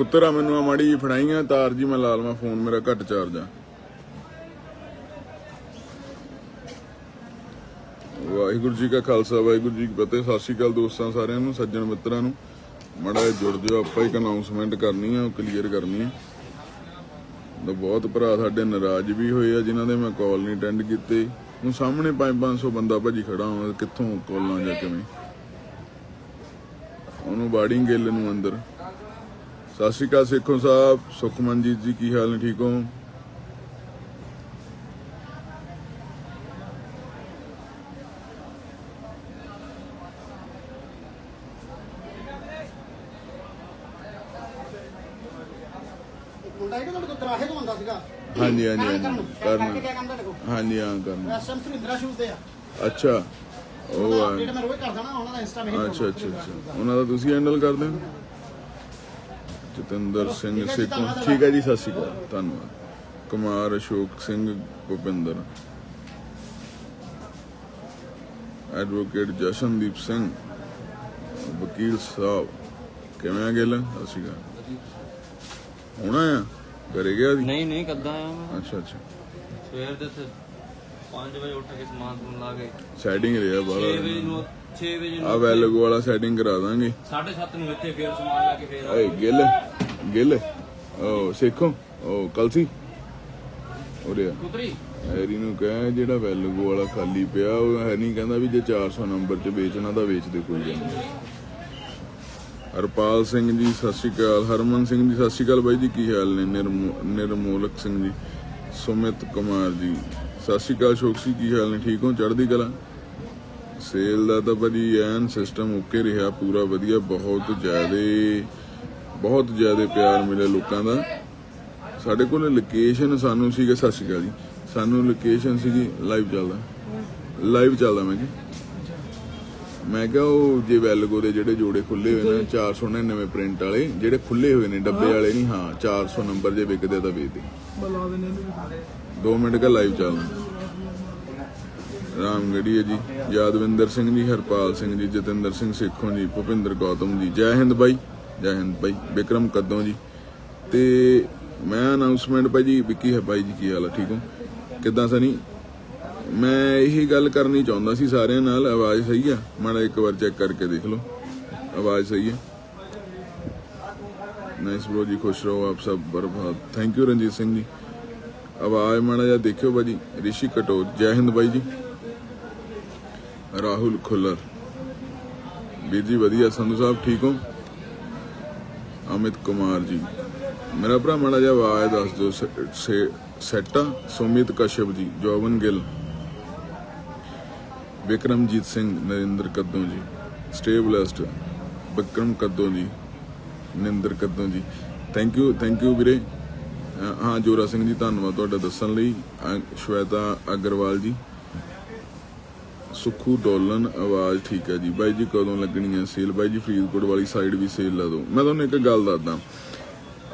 ਕੁੱਤਰਾ ਮੈਨੂੰ ਆ ਮਾੜੀ ਜਿਹੀ ਫੜਾਈਆਂ, ਤਾਰ ਜੀ ਮੈਂ ਲਾ ਲਵਾਂ ਫੋਨ, ਮੇਰਾ ਘੱਟ ਚਾਰਜ ਆ। ਵਾਹਿਗੁਰੂ ਜੀ ਕਾ ਖਾਲਸਾ, ਵਾਹਿਗੁਰੂ ਜੀ ਕੀ ਫਤਿਹ, ਸਤਿ ਸ਼੍ਰੀ ਅਕਾਲ ਦੋਸਤਾਂ ਸਾਰਿਆਂ ਨੂੰ, ਸੱਜਣ ਮਿੱਤਰਾਂ ਨੂੰ। ਮੜਾ ਜੁੜ ਜਾਓ, ਆਪਾਂ ਇੱਕ ਅਨਾਉਂਸਮੈਂਟ ਕਰਨੀ ਆ ਕਲੀਅਰ ਕਰਨੀ ਆ। ਤਾਂ ਬਹੁਤ ਭਰਾ ਸਾਡੇ ਨਾਰਾਜ਼ ਵੀ ਹੋਏ ਆ, ਜਿਨ੍ਹਾਂ ਦੇ ਮੈਂ ਕਾਲ ਨਹੀਂ ਅਟੈਂਡ ਕੀਤੇ। ਹੁਣ ਸਾਹਮਣੇ 5-500 ਬੰਦਾ ਭਾਜੀ ਖੜਾ ਹੋਇਆ ਕਿੱਥੋਂ ਕਾਲਾਂ ਜਾਂ ਕਿਵੇਂ ਉਹਨੂੰ ਬਾੜਿੰਗ ਗਿੱਲ ਨੂੰ ਅੰਦਰ। ਸਤਿ ਸ਼੍ਰੀ ਅਕਾਲ ਸੇਖੋ ਸਾਹਿਬ ਸੁਖਮਨਜੀਤ ਜੀ ਕੀ ਹਾਲ ਨੇ ਠੀਕ ਹੋ? ਹਾਂਜੀ ਹਾਂਜੀ ਕਰਨ ਹਾਂਜੀ ਹਾਂ ਕਰਨ। ਐਸਐਮ ਸੁਰਿੰਦਰਾ ਸ਼ੂਜ਼ ਦੇ ਆ। ਅੱਛਾ ਉਹ ਆ। ਅੱਛਾ ਅੱਛਾ ਅੱਛਾ ਉਹਨਾਂ ਦਾ ਤੁਸੀਂ ਹੈਂਡਲ ਕਰਦੇ ਹੋ? ਜਤਿੰਦਰ ਸਿੰਘ ਸੇਖੋਂ ਠੀਕ ਹੈ ਜੀ ਸਤਿ ਸ਼੍ਰੀ ਅਕਾਲ। ਧੰਨਵਾਦ। ਕੁਮਾਰ ਅਸ਼ੋਕ ਸਿੰਘ ਭੁਪਿੰਦਰ ਐਡਵੋਕੇਟ ਜਸ਼ਨਦੀਪ ਸਿੰਘ। ਵਕੀਲ ਸਾਹਿਬ। ਕਿਵੇਂ ਆ ਗੱਲ? ਸਤਿ ਸ਼੍ਰੀ ਅਕਾਲ। ਹੋਣਾ ਆ ਘਰੇ ਗਿਆ ਸੀ? ਨਹੀਂ ਨਹੀਂ ਕੱਦਾਂ ਆ ਮੈਂ। ਅੱਛਾ ਅੱਛਾ। ਸਵੇਰ ਦੇ ਤੇ 5 ਵਜੇ ਉੱਠ ਕੇ ਸਮਾਨ ਸਮੂਨ ਲਾ ਕੇ। ਸੈਟਿੰਗ ਰਿਹਾ 6 ਬਾਹਰ ਵਜੇ ਨੂੰ 6 ਵਜੇ ਆ ਵੈਲਗੋ ਵਾਲਾ ਸੈਟਿੰਗ ਕਰਾ ਦਾਂਗੇ। 7:30 ਨੂੰ ਇੱਥੇ ਫੇਰ ਸਮਾਨ ਲਾ ਕੇ ਫੇਰ ਏ ਗਿੱਲ ਗਿੱਲ। ਉਹ ਸੇਖੋ। ਉਹ ਕਲਸੀ। ਉਰੇ ਆ। ਉਤਰੀ ਹੈਰੀ ਨੂੰ ਕਹਿ ਜਿਹੜਾ ਵੈਲਗੋ ਵਾਲਾ ਖਾਲੀ ਪਿਆ ਉਹ ਹੈ ਨਹੀਂ ਕਹਿੰਦਾ ਵੀ ਜੇ 400 ਨੰਬਰ 'ਚ ਵੇਚਣਾ ਤਾਂ ਵੇਚ ਦੇ ਕੋਈ ਗੱਲ ਨਹੀਂ ਹਰਪਾਲ ਸਿੰਘ ਜੀ ਸਤਿ ਸ਼੍ਰੀ ਅਕਾਲ। ਹਰਮਨ ਸਿੰਘ ਜੀ ਸਤਿ ਸ਼੍ਰੀ ਅਕਾਲ ਬਾਈ ਜੀ ਕੀ ਹਾਲ ਨੇ? ਨਿਰਮੋ- ਨਿਰਮੋਲਕ ਸਿੰਘ ਜੀ ਸੁਮਿਤ ਕੁਮਾਰ ਜੀ। ਸਤਿ ਸ਼੍ਰੀ ਅਕਾਲ ਸ਼ੋਕ ਸੀ ਕੀ ਹਾਲ ਨੇ? ਠੀਕ ਹੋ? ਚੜ੍ਹਦੀ ਕਲਾ? ਸੇਲ ਦਾ ਤਾਂ ਭਾਜੀ ਐਨ ਸਿਸਟਮ ਓਕੇ ਰਿਹਾ ਪੂਰਾ ਵਧੀਆ ਬਹੁਤ ਜ਼ਿਆਦੇ ਬਹੁਤ ਜ਼ਿਆਦੇ ਪਿਆਰ ਮਿਲਿਆ ਲੋਕਾਂ ਦਾ। ਸਾਡੇ ਕੋਲ ਲੋਕੇਸ਼ਨ ਸਾਨੂੰ ਸੀਗਾ ਸਤਿ ਸ਼੍ਰੀ ਅਕਾਲ ਜੀ। ਸਾਨੂੰ ਲੋਕੇਸ਼ਨ ਸੀਗੀ ਲਾਈਵ ਚੱਲਦਾ। ਲਾਈਵ ਚੱਲਦਾ ਮੈਂ ਕਿ ਮੈਂ ਕਿਹਾ ਉਹ ਜੇ ਵੈਲਗੋ ਦੇ ਜਿਹੜੇ ਜੋੜੇ ਖੁੱਲੇ ਹੋਏ ਨੇ 499 ਪ੍ਰਿੰਟ ਵਾਲੇ ਜਿਹੜੇ ਖੁੱਲੇ ਹੋਏ ਨੇ ਡੱਬੇ ਵਾਲੇ ਨਹੀਂ ਹਾਂ 400 ਨੰਬਰ ਜੇ ਵਿਕਦੇ ਤਾਂ ਵੇਚ ਦੇ। 2 ਮਿੰਟ ਕਾ ਲਾਈਵ ਚੱਲਦਾ। ਰਾਮਗੜੀਆ ਜੀ, ਯਾਦਵਿੰਦਰ ਸਿੰਘ ਜੀ, ਹਰਪਾਲ ਸਿੰਘ ਜੀ, ਜਤਿੰਦਰ ਸਿੰਘ ਸੇਖੋਂ ਜੀ, ਭੁਪਿੰਦਰ ਗੌਤਮ ਜੀ, ਜੈ ਹਿੰਦ ਬਾਈ, ਜੈ ਹਿੰਦ ਬਾਈ ਵਿਕਰਮ ਕਦੋਂ ਜੀ। ਤੇ ਮੈਂ ਅਨਾਉਂਸਮੈਂਟ ਭਾਈ ਜੀ ਵਿੱਕੀ ਹੈ ਬਾਈ ਜੀ, ਕੀ ਹਾਲ ਹੈ ਠੀਕ ਹੋ? ਕਿੱਦਾਂ ਸਨੀ? ਮੈਂ ਇਹੀ ਗੱਲ ਕਰਨੀ ਚਾਹੁੰਦਾ ਸੀ ਸਾਰਿਆਂ ਨਾਲ, ਆਵਾਜ਼ ਸਹੀ ਆ? ਮਾੜਾ ਇੱਕ ਵਾਰ ਚੈੱਕ ਕਰਕੇ ਦੇਖ ਲਓ। ਆਵਾਜ਼ ਸਹੀ ਹੈ ਨਾਈਸ ਬ్రో ਜੀ, ਖੁਸ਼ ਰਹੋ ਆਪ ਸਭ, ਬਰਬਾਦ। Thank you Ranjit Singh ji. ਆਵਾਜ਼ ਮਾੜਾ ਜਿਹਾ ਦੇਖਿਓ ਬਾਜੀ ਰਿਸ਼ੀ ਕਟੋਰ, ਜੈ ਹਿੰਦ ਬਾਈ ਜੀ। ਰਾਹੁਲ ਖੁੱਲਰ। ਵੀਰ ਜੀ, ਵਧੀਆ। ਸੰਧੂ ਸਾਹਿਬ, ਠੀਕ ਹੋ? ਅਮਿਤ ਕੁਮਾਰ ਜੀ। ਮੇਰਾ ਭਰਾ, ਮਾੜਾ ਜਿਹਾ ਆਵਾਜ਼ ਦੱਸ ਦਿਓ। ਸੈਟਾ, ਸੁਮਿਤ ਕਸ਼ਪ ਜੀ ਜੋਵਨ ਗਿੱਲ, ਵਿਕਰਮਜੀਤ ਸਿੰਘ, ਨਰਿੰਦਰ ਕੱਦੋਂ ਜੀ, ਸਟੇਬਲਸਟ, ਵਿਕਰਮ ਕੱਦੋਂ ਜੀ, ਨਰਿੰਦਰ ਕੱਦੋਂ ਜੀ। ਥੈਂਕ ਯੂ ਥੈਂਕ ਯੂ ਵੀਰੇ। ਹਾਂ, ਜੋਰਾ ਸਿੰਘ ਜੀ, ਧੰਨਵਾਦ ਤੁਹਾਡਾ ਦੱਸਣ ਲਈ। ਸ਼ਵੇਤਾ ਅਗਰਵਾਲ ਜੀ ਸੁਖੂ ਡੋਲਨ, ਆਵਾਜ਼ ਠੀਕ ਹੈ ਜੀ। ਬਾਈ ਜੀ ਕਦੋਂ ਲੱਗਣੀ ਹੈ ਸੇਲ ਬਾਈ ਜੀ, ਫਰੀਦਕੋਟ ਵਾਲੀ ਸਾਈਡ ਵੀ ਸੇਲ ਲਾ ਦਿਓ। ਮੈਂ ਤੁਹਾਨੂੰ ਇੱਕ ਗੱਲ ਦੱਸਦਾ।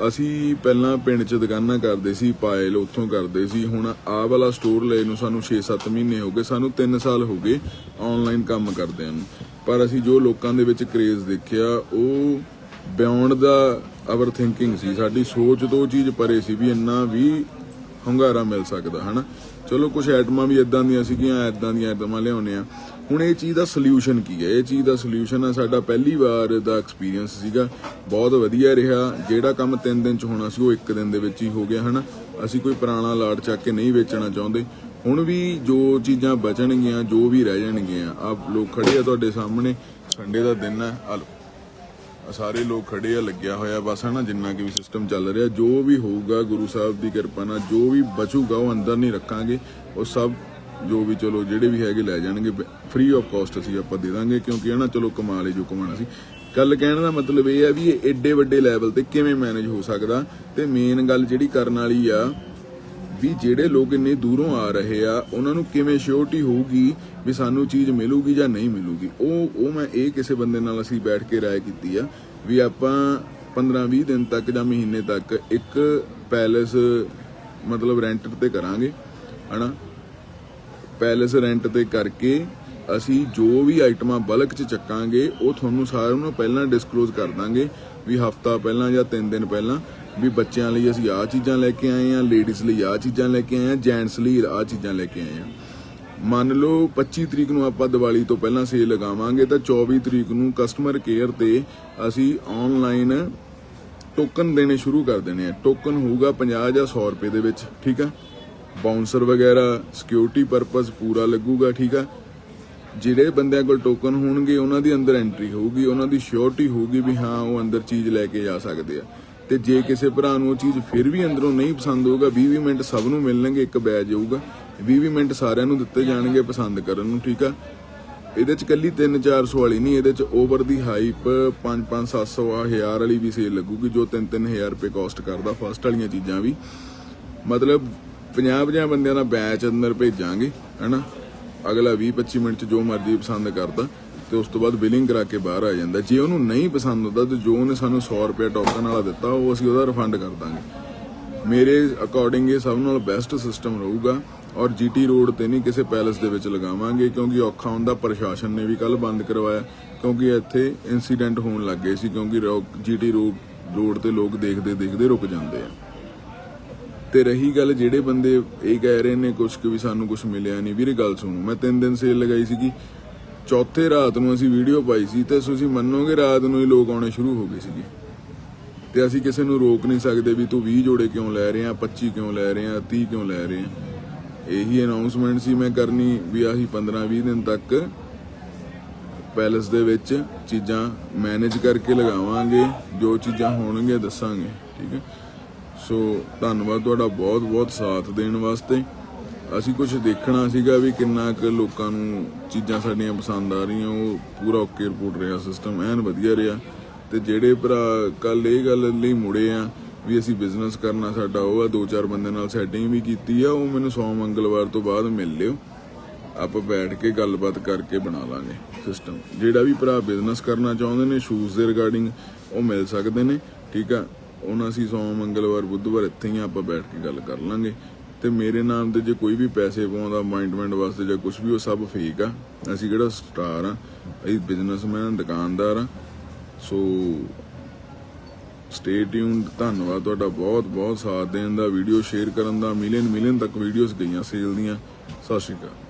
ਅਸੀਂ ਪਹਿਲਾਂ ਪਿੰਡ 'ਚ ਦੁਕਾਨਾਂ ਕਰਦੇ ਸੀ, ਪਾਇਲ ਉੱਥੋਂ ਕਰਦੇ ਸੀ। ਹੁਣ ਆਹ ਵਾਲਾ ਸਟੋਰ ਲਏ ਨੂੰ ਸਾਨੂੰ 6-7 ਮਹੀਨੇ ਹੋ ਗਏ। ਸਾਨੂੰ 3 ਸਾਲ ਹੋ ਗਏ ਆਨਲਾਈਨ ਕੰਮ ਕਰਦਿਆਂ ਨੂੰ। ਪਰ ਅਸੀਂ ਜੋ ਲੋਕਾਂ ਦੇ ਵਿੱਚ ਕਰੇਜ਼ ਦੇਖਿਆ, ਉਹ ਬਿਯੋਂਡ ਦਾ ਆਵਰ ਥਿੰਕਿੰਗ ਸੀ। ਸਾਡੀ ਸੋਚ ਤੋਂ ਚੀਜ਼ ਪਰੇ ਸੀ ਵੀ ਇੰਨਾ ਵੀ ਹੁੰਗਾਰਾ ਮਿਲ ਸਕਦਾ, ਹਨਾ? ਚਲੋ ਕੁਝ ਆਈਟਮਾਂ ਵੀ ਇਦਾਂ ਦੀਆਂ ਸੀਗੀਆਂ ਇਦਾਂ ਦੀਆਂ ਆਈਟਮਾਂ ਲਿਆਉਨੇ ਆ। ਹੁਣ ਇਹ ਚੀਜ਼ ਦਾ ਸੋਲੂਸ਼ਨ ਕੀ ਹੈ? ਇਹ ਚੀਜ਼ ਦਾ ਸੋਲੂਸ਼ਨ ਆ, ਸਾਡਾ ਪਹਿਲੀ ਵਾਰ ਦਾ ਐਕਸਪੀਰੀਅੰਸ ਸੀਗਾ। ਬਹੁਤ ਵਧੀਆ ਰਿਹਾ। ਜਿਹੜਾ ਕੰਮ 3 ਦਿਨ ਚ ਹੋਣਾ ਸੀ, ਉਹ 1 ਦਿਨ ਦੇ ਵਿੱਚ ਹੀ ਹੋ ਗਿਆ, ਹਨਾ? ਅਸੀਂ ਕੋਈ ਪੁਰਾਣਾ ਲਾਟ ਚੱਕ ਕੇ ਨਹੀਂ ਵੇਚਣਾ ਚਾਹੁੰਦੇ। ਹੁਣ ਵੀ ਜੋ ਚੀਜ਼ਾਂ ਬਚਣਗੀਆਂ, ਜੋ ਵੀ ਰਹਿ ਜਾਣਗੀਆਂ, ਆਪ ਲੋਕ ਖੜੇ ਆ ਤੁਹਾਡੇ ਸਾਹਮਣੇ। ਸੰਡੇ ਦਾ ਦਿਨ ਹੈ ਆ ਸਾਰੇ ਲੋਕ ਖੜੇ ਆ, ਲੱਗਿਆ ਹੋਇਆ, ਬਸ ਹਨਾ, ਜਿੰਨਾ ਕਿ ਵੀ ਸਿਸਟਮ ਚੱਲ ਰਿਹਾ, ਜੋ ਵੀ ਹੋਊਗਾ ਗੁਰੂ ਸਾਹਿਬ ਦੀ ਕਿਰਪਾ ਨਾਲ, ਜੋ ਵੀ ਬਚੂਗਾ, ਉਹ ਅੰਦਰ ਨਹੀਂ ਰੱਖਾਂਗੇ, ਉਹ ਸਭ ਜੋ ਵੀ ਚਲੋ, ਜਿਹੜੇ ਵੀ ਹੈਗੇ ਲੈ ਜਾਣਗੇ ਫ੍ਰੀ ਆਫ ਕਾਸਟ ਅਸੀਂ ਆਪਾਂ ਦੇ ਦਾਂਗੇ, ਕਿਉਂਕਿ ਹਨਾ, ਚਲੋ ਕਮਾ ਲਈ ਜੋ ਕਮਾਣਾ ਸੀ। ਗੱਲ ਕਹਿਣ ਦਾ ਮਤਲਬ ਇਹ ਆ ਵੀ ਇਹ ਏਡੇ ਵੱਡੇ ਲੈਵਲ ਤੇ ਕਿਵੇਂ ਮੈਨੇਜ ਹੋ ਸਕਦਾ, ਤੇ ਮੇਨ ਗੱਲ ਜਿਹੜੀ ਕਰਨ ਵਾਲੀ ਆ ਵੀ ਜਿਹੜੇ ਲੋਕ ਇੰਨੇ ਦੂਰੋਂ ਆ ਰਹੇ ਆ, ਉਹਨਾਂ ਨੂੰ ਕਿਵੇਂ ਸ਼ੋਰਟੀ ਹੋਊਗੀ ਵੀ ਸਾਨੂੰ ਚੀਜ਼ ਮਿਲੂਗੀ ਜਾਂ ਨਹੀਂ ਮਿਲੂਗੀ? ਉਹ ਉਹ ਮੈਂ ਇਹ ਕਿਸੇ ਬੰਦੇ ਨਾਲ ਅਸੀਂ ਬੈਠ ਕੇ ਰਾਏ ਕੀਤੀ ਆ ਵੀ ਆਪਾਂ 15-20 ਦਿਨ ਤੱਕ ਜਾਂ ਮਹੀਨੇ ਤੱਕ ਇੱਕ ਪੈਲੇਸ, ਮਤਲਬ ਰੈਂਟ ਤੇ ਕਰਾਂਗੇ, ਹਨਾ? ਪੈਲੇਸ ਰੈਂਟ ਤੇ ਕਰਕੇ ਅਸੀਂ ਜੋ ਵੀ ਆਈਟਮਾਂ ਬਲਕ ਚ ਚੱਕਾਂਗੇ, ਉਹ ਤੁਹਾਨੂੰ ਸਾਰਿਆਂ ਨੂੰ ਪਹਿਲਾਂ ਡਿਸਕਲੋਜ਼ ਕਰ ਦਾਂਗੇ ਵੀ ਹਫਤਾ ਪਹਿਲਾਂ ਜਾਂ 3 ਦਿਨ ਪਹਿਲਾਂ। ਵੀ ਬੱਚਿਆਂ ਲਈ ਅਸੀਂ ਆਹ ਚੀਜ਼ਾਂ ਲੈ ਕੇ ਆਏ ਆ ਲੇਡੀਜ਼ ਲਈ ਆਹ ਚੀਜ਼ਾਂ ਲੈ ਕੇ ਆਏ ਆ ਜੈਂਟਸ ਲਈ ਆਹ ਚੀਜ਼ਾਂ ਲੈ ਕੇ ਆਏ ਆ। ਮੰਨ ਲਓ 25 ਤਰੀਕ ਨੂੰ ਆਪਾਂ ਦੀਵਾਲੀ ਤੋਂ ਪਹਿਲਾਂ ਸੇਲ ਲਗਾਵਾਂਗੇ ਤਾਂ 24 ਤਰੀਕ ਨੂੰ ਕਸਟਮਰ ਕੇਅਰ ਤੇ ਅਸੀਂ ਆਨਲਾਈਨ ਟੋਕਨ ਦੇਣੇ ਸ਼ੁਰੂ ਕਰ ਦੇਣੇ ਆ। ਟੋਕਨ ਹੋਊਗਾ 50 ਜਾਂ 100 ਰੁਪਏ ਦੇ ਵਿੱਚ, ਠੀਕ ਆ? ਬਾਉਂਸਰ ਵਗੈਰਾ ਸਿਕਿਉਰਿਟੀ ਪਰਪਸ ਪੂਰਾ ਲੱਗੂਗਾ, ਠੀਕ ਆ? ਜਿਹੜੇ ਬੰਦਿਆਂ ਕੋਲ ਟੋਕਨ ਹੋਣਗੇ, ਉਹਨਾਂ ਦੀ ਅੰਦਰ ਐਂਟਰੀ ਹੋਊਗੀ, ਉਹਨਾਂ ਦੀ ਸ਼ੋਰਟੀ ਹੋਊਗੀ ਵੀ ਹਾਂ, ਉਹ ਅੰਦਰ ਚੀਜ਼ ਲੈ ਕੇ ਜਾ ਸਕਦੇ ਆ। ਤੇ ਜੇ ਕਿਸੇ ਭਰਾ ਨੂੰ ਉਹ ਚੀਜ਼ ਫਿਰ ਵੀ ਅੰਦਰੋਂ ਨਹੀਂ ਪਸੰਦ ਹੋਊਗਾ 20 ਮਿੰਟ ਸਭ ਨੂੰ ਮਿਲਣਗੇ, ਇੱਕ ਬੈਜ ਹੋਊਗਾ 20 ਮਿੰਟ ਸਾਰਿਆਂ ਨੂੰ ਦਿੱਤੇ ਜਾਣਗੇ ਪਸੰਦ ਕਰਨ ਨੂੰ, ਠੀਕ ਆ? ਇਹਦੇ ਚ ਕੱਲੀ 3-400 ਵਾਲੀ ਨਹੀਂ, ਇਹਦੇ ਚ ਓਵਰ ਦੀ ਹਾਈਪ 5-5 700 ਆ 1000 ਵਾਲੀ ਵੀ ਸੇਲ ਲੱਗੂਗੀ, ਜੋ 3-3000 ਰੁਪਏ ਕਾਸਟ ਕਰਦਾ ਫਸਟ ਵਾਲੀਆਂ ਚੀਜ਼ਾਂ ਵੀ। ਮਤਲਬ 50-50 ਬੰਦਿਆਂ ਦਾ ਬੈਚ ਅੰਦਰ ਭੇਜਾਂਗੇ, ਹੈਨਾ? ਅਗਲਾ 20-25 ਮਿੰਟ ਚ ਜੋ ਮਰਜ਼ੀ ਪਸੰਦ ਕਰਦਾ। ਤੇ ਉਸ ਤੋਂ ਬਾਅਦ ਬਿਲਿੰਗ ਕਰਾ ਕੇ ਬਾਹਰ ਆ ਜਾਂਦਾ। ਜੇ ਉਹਨੂੰ ਨਹੀਂ ਪਸੰਦ ਹੁੰਦਾ, ਤੇ ਜੋ ਉਹਨੇ ਸਾਨੂੰ 100 ਰੁਪਏ ਟੋਕਨ ਵਾਲਾ ਦਿੱਤਾ, ਉਹ ਅਸੀਂ ਉਹਦਾ ਰਿਫੰਡ ਕਰ ਦਾਂਗੇ। ਮੇਰੇ ਅਕੋਰਡਿੰਗ ਇਹ ਸਭ ਨਾਲੋਂ ਬੈਸਟ ਸਿਸਟਮ ਰਹੂਗਾ ਔਰ ਜੀਟੀ ਰੋਡ ਤੇ ਨਹੀਂ ਕਿਸੇ ਪੈਲਸ ਦੇ ਵਿੱਚ ਲਗਾਵਾਂਗੇ, ਕਿਉਂਕਿ ਔਖਾ ਹੁੰਦਾ। ਪ੍ਰਸ਼ਾਸਨ ਨੇ ਵੀ ਕੱਲ ਬੰਦ ਕਰਵਾਇਆ, ਕਿਉਂਕਿ ਇੱਥੇ ਇਨਸੀਡੈਂਟ ਹੋਣ ਲੱਗ ਗਏ ਸੀ, ਕਿਉਂਕਿ ਜੀਟੀ ਰੋਡ ਤੇ ਲੋਕ ਦੇਖਦੇ ਦੇਖਦੇ ਰੁਕ ਜਾਂਦੇ ਆ। ਤੇ ਰਹੀ ਗੱਲ ਜਿਹੜੇ ਬੰਦੇ ਇਹ ਕਹਿ ਰਹੇ ਨੇ ਕੁਝ ਕਿ ਵੀ ਸਾਨੂੰ ਕੁਝ ਮਿਲਿਆ ਨਹੀਂ। ਵੀਰੇ ਗੱਲ ਸੁਣੋ, ਮੈਂ ਤਿੰਨ ਦਿਨ ਸੇਲ ਲਗਾਈ ਸੀਗੀ। ਚੌਥੇ ਰਾਤ ਨੂੰ ਅਸੀਂ ਵੀਡੀਓ ਪਾਈ ਸੀ ਤੇ ਤੁਸੀਂ ਮੰਨੋਗੇ ਰਾਤ ਨੂੰ ਹੀ ਲੋਕ ਆਉਣੇ ਸ਼ੁਰੂ ਹੋ ਗਏ ਸੀਗੇ। ਤੇ ਅਸੀਂ ਕਿਸੇ ਨੂੰ ਰੋਕ ਨਹੀਂ ਸਕਦੇ ਵੀ ਤੂੰ 20 ਜੋੜੇ ਕਿਉਂ ਲੈ ਰਿਹਾ 25 ਕਿਉਂ ਲੈ ਰਿਹਾ 30 ਕਿਉਂ ਲੈ ਰਿਹਾ। ਇਹੀ ਅਨਾਉਂਸਮੈਂਟ ਸੀ ਮੈਂ ਕਰਨੀ ਵੀ ਆਹੀ 15-20 ਦਿਨ ਤੱਕ ਪੈਲਸ ਦੇ ਵਿੱਚ ਚੀਜ਼ਾਂ ਮੈਨੇਜ ਕਰਕੇ ਲਗਾਵਾਂਗੇ, ਜੋ ਚੀਜ਼ਾਂ ਹੋਣਗੀਆਂ ਦੱਸਾਂਗੇ, ਠੀਕ ਹੈ। ਸੋ ਧੰਨਵਾਦ ਤੁਹਾਡਾ ਬਹੁਤ ਬਹੁਤ ਸਾਥ ਦੇਣ ਵਾਸਤੇ। ਅਸੀਂ ਕੁਝ ਦੇਖਣਾ ਸੀਗਾ ਵੀ ਕਿੰਨਾ ਕੁ ਲੋਕਾਂ ਨੂੰ ਚੀਜ਼ਾਂ ਸਾਡੀਆਂ ਪਸੰਦ ਆ ਰਹੀਆਂ, ਉਹ ਪੂਰਾ ਓਕੇ ਰਿਪੋਰਟ ਰਿਹਾ ਸਿਸਟਮ ਐਨ ਵਧੀਆ ਰਿਹਾ। ਤੇ ਜਿਹੜੇ ਭਰਾ ਕੱਲ ਇਹ ਗੱਲ ਲਈ ਮੁੜੇ ਆ ਵੀ ਅਸੀਂ ਬਿਜ਼ਨਸ ਕਰਨਾ ਸਾਡਾ, ਉਹ ਆ ਦੋ ਚਾਰ ਬੰਦੇ ਨਾਲ ਸੈਟਿੰਗ ਵੀ ਕੀਤੀ ਆ, ਉਹ ਮੈਨੂੰ ਸੋਮ ਮੰਗਲਵਾਰ ਤੋਂ ਬਾਅਦ ਮਿਲ ਲਿਓ। ਆਪਾਂ ਬੈਠ ਕੇ ਗੱਲਬਾਤ ਕਰਕੇ ਬਣਾ ਲਾਂਗੇ ਸਿਸਟਮ ਜਿਹੜਾ ਵੀ ਭਰਾ ਬਿਜ਼ਨਸ ਕਰਨਾ ਚਾਹੁੰਦੇ ਨੇ ਸ਼ੂਜ਼ ਦੇ ਰਿਗਾਰਡਿੰਗ ਉਹ ਮਿਲ ਸਕਦੇ ਨੇ, ਠੀਕ ਆ? ਉਹਨਾਂ ਅਸੀਂ ਸੋਮ ਮੰਗਲਵਾਰ, ਬੁੱਧਵਾਰ ਇੱਥੇ ਹੀ ਆਪਾਂ ਬੈਠ ਕੇ ਗੱਲ ਕਰ ਲਾਂਗੇ। ਤੇ ਮੇਰੇ ਨਾਮ ਤੇ ਜੇ ਕੋਈ ਵੀ ਪੈਸੇ ਪਾਉਂਦਾ ਅਪਾਇੰਟਮੈਂਟ ਵਾਸਤੇ ਜਾਂ ਕੁਝ ਵੀ, ਉਹ ਸਭ ਫੇਕ ਆ। ਅਸੀਂ ਕਿਹੜਾ ਸਟਾਰ ਆ? ਅਸੀਂ ਬਿਜ਼ਨਸਮੈਨ ਦੁਕਾਨਦਾਰ ਆ। ਸੋ ਸਟੇ ਟਿਊਨਡ ਧੰਨਵਾਦ ਤੁਹਾਡਾ ਬਹੁਤ ਬਹੁਤ ਸਾਥ ਦੇਣ ਦਾ ਵੀਡੀਓ ਸ਼ੇਅਰ ਕਰਨ ਦਾ, ਮਿਲੀਅਨ ਮਿਲੀਅਨ ਤੱਕ ਵੀਡੀਓਜ਼ ਗਈਆਂ ਸੇਲ ਦੀਆਂ। ਸਤਿ ਸ਼੍ਰੀ ਅਕਾਲ।